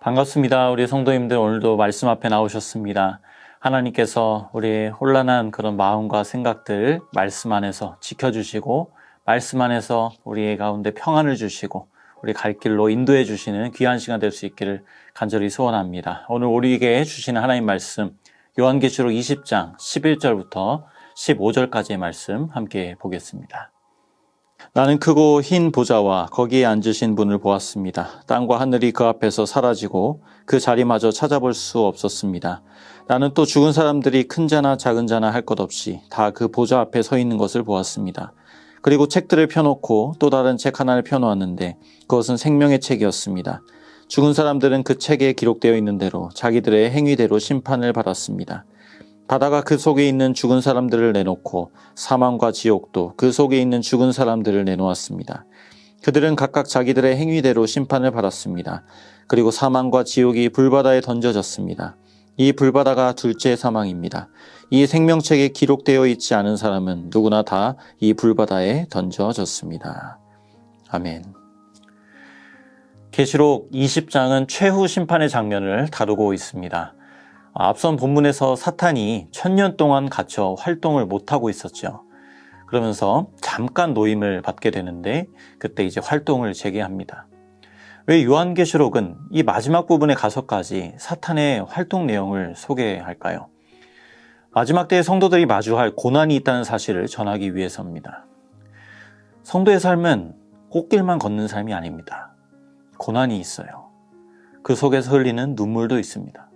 반갑습니다. 우리 성도님들 오늘도 말씀 앞에 나오셨습니다. 하나님께서 우리의 혼란한 그런 마음과 생각들 말씀 안에서 지켜주시고 말씀 안에서 우리의 가운데 평안을 주시고 우리 갈 길로 인도해 주시는 귀한 시간 될 수 있기를 간절히 소원합니다. 오늘 우리에게 주시는 하나님 말씀 요한계시록 20장 11절부터 15절까지의 말씀 함께 보겠습니다. 나는 크고 흰 보좌와 거기에 앉으신 분을 보았습니다. 땅과 하늘이 그 앞에서 사라지고 그 자리마저 찾아볼 수 없었습니다. 나는 또 죽은 사람들이 큰 자나 작은 자나 할 것 없이 다 그 보좌 앞에 서 있는 것을 보았습니다. 그리고 책들을 펴놓고 또 다른 책 하나를 펴놓았는데 그것은 생명의 책이었습니다. 죽은 사람들은 그 책에 기록되어 있는 대로 자기들의 행위대로 심판을 받았습니다. 바다가 그 속에 있는 죽은 사람들을 내놓고 사망과 지옥도 그 속에 있는 죽은 사람들을 내놓았습니다. 그들은 각각 자기들의 행위대로 심판을 받았습니다. 그리고 사망과 지옥이 불바다에 던져졌습니다. 이 불바다가 둘째 사망입니다. 이 생명책에 기록되어 있지 않은 사람은 누구나 다 이 불바다에 던져졌습니다. 아멘. 계시록 20장은 최후 심판의 장면을 다루고 있습니다. 앞선 본문에서 사탄이 천년 동안 갇혀 활동을 못하고 있었죠. 그러면서 잠깐 노임을 받게 되는데 그때 이제 활동을 재개합니다. 왜 요한계시록은 이 마지막 부분에 가서까지 사탄의 활동 내용을 소개할까요? 마지막 때의 성도들이 마주할 고난이 있다는 사실을 전하기 위해서입니다. 성도의 삶은 꽃길만 걷는 삶이 아닙니다. 고난이 있어요. 그 속에서 흘리는 눈물도 있습니다.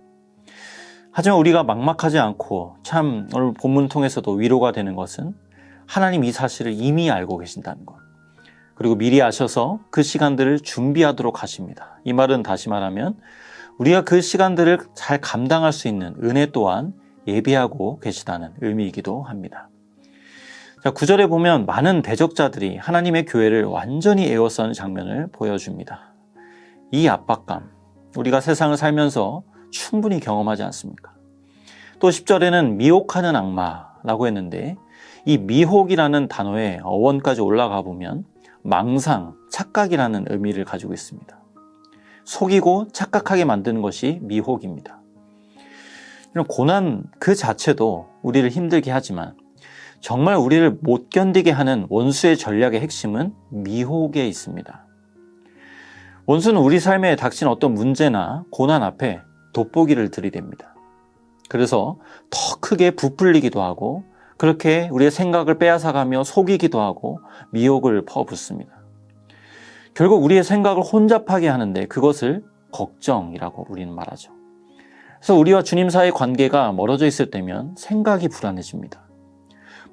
하지만 우리가 막막하지 않고 참 오늘 본문을 통해서도 위로가 되는 것은 하나님 이 사실을 이미 알고 계신다는 것. 그리고 미리 아셔서 그 시간들을 준비하도록 하십니다. 이 말은 다시 말하면 우리가 그 시간들을 잘 감당할 수 있는 은혜 또한 예비하고 계시다는 의미이기도 합니다. 자, 구절에 보면 많은 대적자들이 하나님의 교회를 완전히 에워싸는 장면을 보여줍니다. 이 압박감, 우리가 세상을 살면서 충분히 경험하지 않습니까? 또 10절에는 미혹하는 악마라고 했는데 이 미혹이라는 단어의 어원까지 올라가 보면 망상, 착각이라는 의미를 가지고 있습니다. 속이고 착각하게 만드는 것이 미혹입니다. 이런 고난 그 자체도 우리를 힘들게 하지만 정말 우리를 못 견디게 하는 원수의 전략의 핵심은 미혹에 있습니다. 원수는 우리 삶에 닥친 어떤 문제나 고난 앞에 돋보기를 들이댑니다. 그래서 더 크게 부풀리기도 하고 그렇게 우리의 생각을 빼앗아가며 속이기도 하고 미혹을 퍼붓습니다. 결국 우리의 생각을 혼잡하게 하는데 그것을 걱정이라고 우리는 말하죠. 그래서 우리와 주님 사이의 관계가 멀어져 있을 때면 생각이 불안해집니다.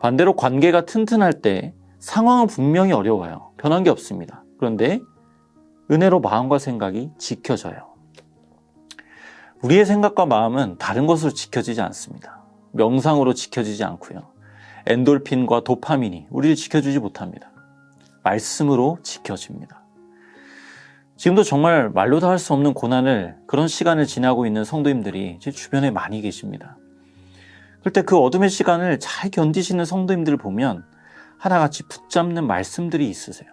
반대로 관계가 튼튼할 때 상황은 분명히 어려워요. 변한 게 없습니다. 그런데 은혜로 마음과 생각이 지켜져요. 우리의 생각과 마음은 다른 것으로 지켜지지 않습니다. 명상으로 지켜지지 않고요. 엔돌핀과 도파민이 우리를 지켜주지 못합니다. 말씀으로 지켜집니다. 지금도 정말 말로도 할수 없는 고난을 그런 시간을 지나고 있는 성도님들이 제 주변에 많이 계십니다. 그럴 때 그 어둠의 시간을 잘 견디시는 성도님들을 보면 하나같이 붙잡는 말씀들이 있으세요.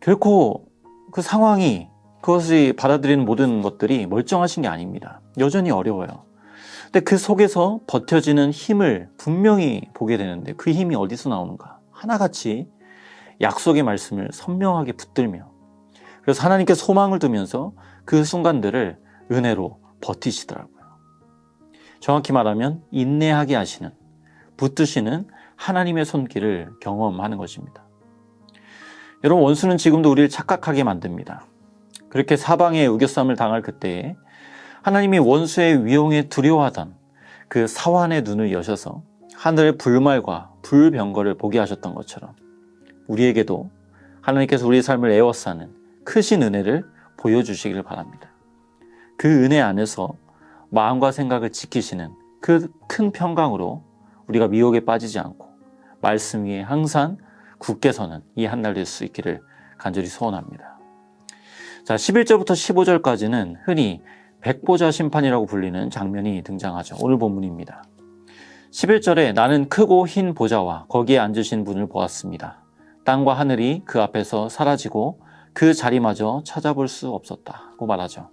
결코 그 상황이 그것이 받아들이는 모든 것들이 멀쩡하신 게 아닙니다. 여전히 어려워요. 근데 그 속에서 버텨지는 힘을 분명히 보게 되는데 그 힘이 어디서 나오는가? 하나같이 약속의 말씀을 선명하게 붙들며 그래서 하나님께 소망을 두면서 그 순간들을 은혜로 버티시더라고요. 정확히 말하면 인내하게 하시는 붙드시는 하나님의 손길을 경험하는 것입니다. 여러분 원수는 지금도 우리를 착각하게 만듭니다. 그렇게 사방에 우겨쌈을 당할 그때에 하나님이 원수의 위용에 두려워하던 그 사환의 눈을 여셔서 하늘의 불말과 불병거를 보게 하셨던 것처럼 우리에게도 하나님께서 우리의 삶을 에워싸는 크신 은혜를 보여주시기를 바랍니다. 그 은혜 안에서 마음과 생각을 지키시는 그 큰 평강으로 우리가 미혹에 빠지지 않고 말씀 위에 항상 굳게 서는 이 한 날 될 수 있기를 간절히 소원합니다. 자, 11절부터 15절까지는 흔히 백보자 심판이라고 불리는 장면이 등장하죠. 오늘 본문입니다. 11절에 나는 크고 흰 보좌와 거기에 앉으신 분을 보았습니다. 땅과 하늘이 그 앞에서 사라지고 그 자리마저 찾아볼 수 없었다고 말하죠.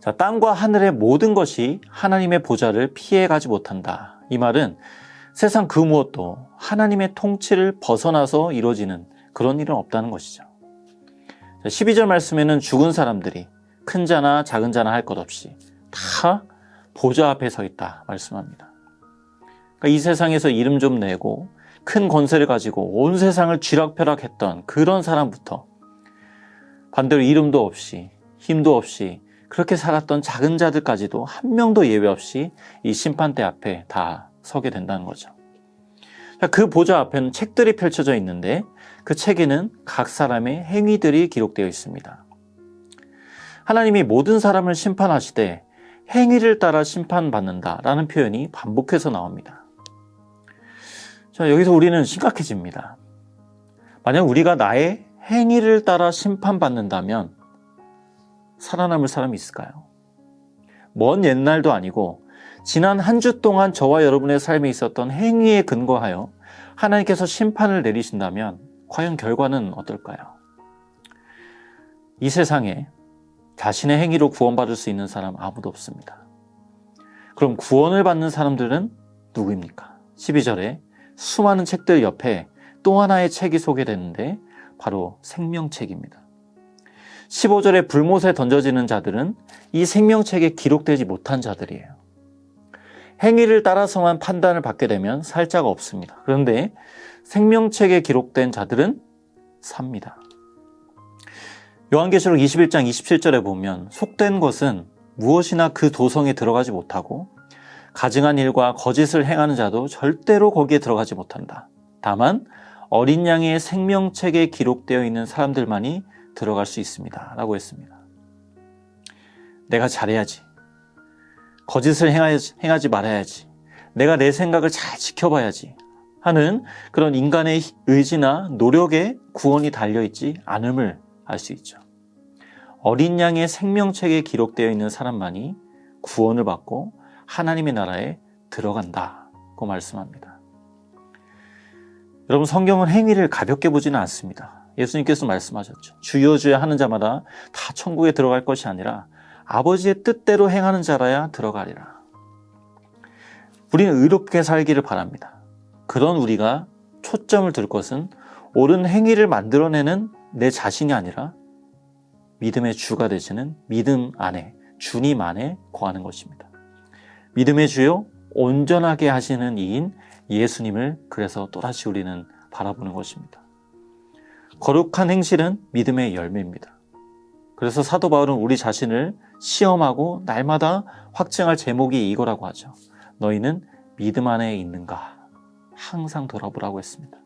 자, 땅과 하늘의 모든 것이 하나님의 보좌를 피해가지 못한다. 이 말은 세상 그 무엇도 하나님의 통치를 벗어나서 이루어지는 그런 일은 없다는 것이죠. 12절 말씀에는 죽은 사람들이 큰 자나 작은 자나 할 것 없이 다 보좌 앞에 서 있다 말씀합니다. 그러니까 이 세상에서 이름 좀 내고 큰 권세를 가지고 온 세상을 쥐락펴락했던 그런 사람부터 반대로 이름도 없이 힘도 없이 그렇게 살았던 작은 자들까지도 한 명도 예외 없이 이 심판대 앞에 다 서게 된다는 거죠. 그 보좌 앞에는 책들이 펼쳐져 있는데 그 책에는 각 사람의 행위들이 기록되어 있습니다. 하나님이 모든 사람을 심판하시되 행위를 따라 심판받는다라는 표현이 반복해서 나옵니다. 자, 여기서 우리는 심각해집니다. 만약 우리가 나의 행위를 따라 심판받는다면 살아남을 사람이 있을까요? 먼 옛날도 아니고 지난 한 주 동안 저와 여러분의 삶에 있었던 행위에 근거하여 하나님께서 심판을 내리신다면 과연 결과는 어떨까요? 이 세상에 자신의 행위로 구원받을 수 있는 사람 아무도 없습니다. 그럼 구원을 받는 사람들은 누구입니까? 12절에 수많은 책들 옆에 또 하나의 책이 소개되는데 바로 생명책입니다. 15절에 불못에 던져지는 자들은 이 생명책에 기록되지 못한 자들이에요. 행위를 따라서만 판단을 받게 되면 살자가 없습니다. 그런데 생명책에 기록된 자들은 삽니다. 요한계시록 21장 27절에 보면 속된 것은 무엇이나 그 도성에 들어가지 못하고 가증한 일과 거짓을 행하는 자도 절대로 거기에 들어가지 못한다. 다만 어린 양의 생명책에 기록되어 있는 사람들만이 들어갈 수 있습니다. 라고 했습니다. 내가 잘해야지. 거짓을 행하지, 말아야지. 내가 내 생각을 잘 지켜봐야지. 하는 그런 인간의 의지나 노력에 구원이 달려있지 않음을 알 수 있죠. 어린 양의 생명책에 기록되어 있는 사람만이 구원을 받고 하나님의 나라에 들어간다고 말씀합니다. 여러분 성경은 행위를 가볍게 보지는 않습니다. 예수님께서 말씀하셨죠. 주여 주여 하는 자마다 다 천국에 들어갈 것이 아니라 아버지의 뜻대로 행하는 자라야 들어가리라. 우리는 의롭게 살기를 바랍니다. 그런 우리가 초점을 들 것은 옳은 행위를 만들어내는 내 자신이 아니라 믿음의 주가 되시는 믿음 안에 주님 안에 거하는 것입니다. 믿음의 주요 온전하게 하시는 이인 예수님을 그래서 또다시 우리는 바라보는 것입니다. 거룩한 행실은 믿음의 열매입니다. 그래서 사도 바울은 우리 자신을 시험하고 날마다 확증할 제목이 이거라고 하죠. 너희는 믿음 안에 있는가? 항상 돌아보라고 했습니다.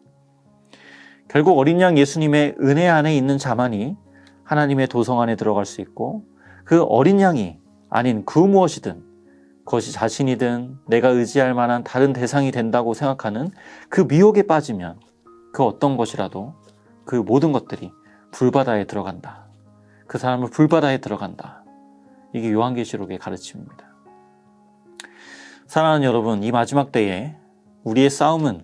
결국 어린 양 예수님의 은혜 안에 있는 자만이 하나님의 도성 안에 들어갈 수 있고 그 어린 양이 아닌 그 무엇이든 그것이 자신이든 내가 의지할 만한 다른 대상이 된다고 생각하는 그 미혹에 빠지면 그 어떤 것이라도 그 모든 것들이 불바다에 들어간다. 그 사람을 불바다에 들어간다. 이게 요한계시록의 가르침입니다. 사랑하는 여러분, 이 마지막 때에 우리의 싸움은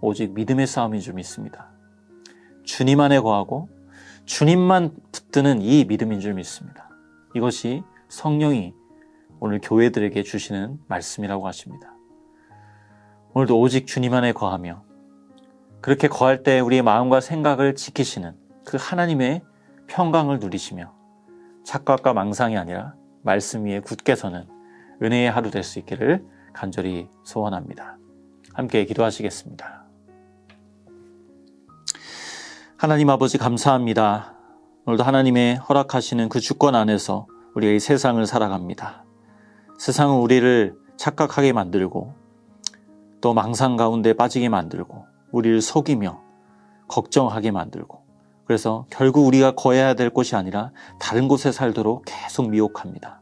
오직 믿음의 싸움인 줄 믿습니다. 주님 안에 거하고 주님만 붙드는 이 믿음인 줄 믿습니다. 이것이 성령이 오늘 교회들에게 주시는 말씀이라고 하십니다. 오늘도 오직 주님 안에 거하며 그렇게 거할 때 우리의 마음과 생각을 지키시는 그 하나님의 평강을 누리시며 착각과 망상이 아니라 말씀 위에 굳게 서는 은혜의 하루 될 수 있기를 간절히 소원합니다. 함께 기도하시겠습니다. 하나님 아버지 감사합니다. 오늘도 하나님의 허락하시는 그 주권 안에서 우리가 이 세상을 살아갑니다. 세상은 우리를 착각하게 만들고 또 망상 가운데 빠지게 만들고 우리를 속이며 걱정하게 만들고 그래서 결국 우리가 거해야 될 곳이 아니라 다른 곳에 살도록 계속 미혹합니다.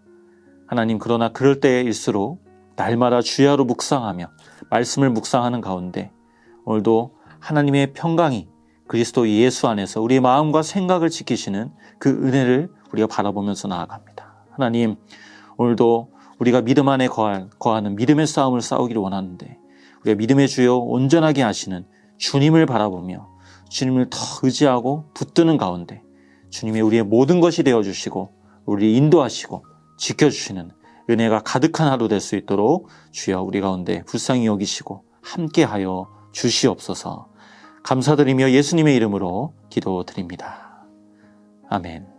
하나님 그러나 그럴 때일수록 날마다 주야로 묵상하며 말씀을 묵상하는 가운데 오늘도 하나님의 평강이 그리스도 예수 안에서 우리의 마음과 생각을 지키시는 그 은혜를 우리가 바라보면서 나아갑니다. 하나님 오늘도 우리가 믿음 안에 거할, 거하는 믿음의 싸움을 싸우기를 원하는데 우리가 믿음의 주요 온전하게 하시는 주님을 바라보며 주님을 더 의지하고 붙드는 가운데 주님이 우리의 모든 것이 되어 주시고 우리 인도하시고 지켜 주시는 은혜가 가득한 하루 될 수 있도록 주여 우리 가운데 불쌍히 여기시고 함께하여 주시옵소서 감사드리며 예수님의 이름으로 기도드립니다. 아멘.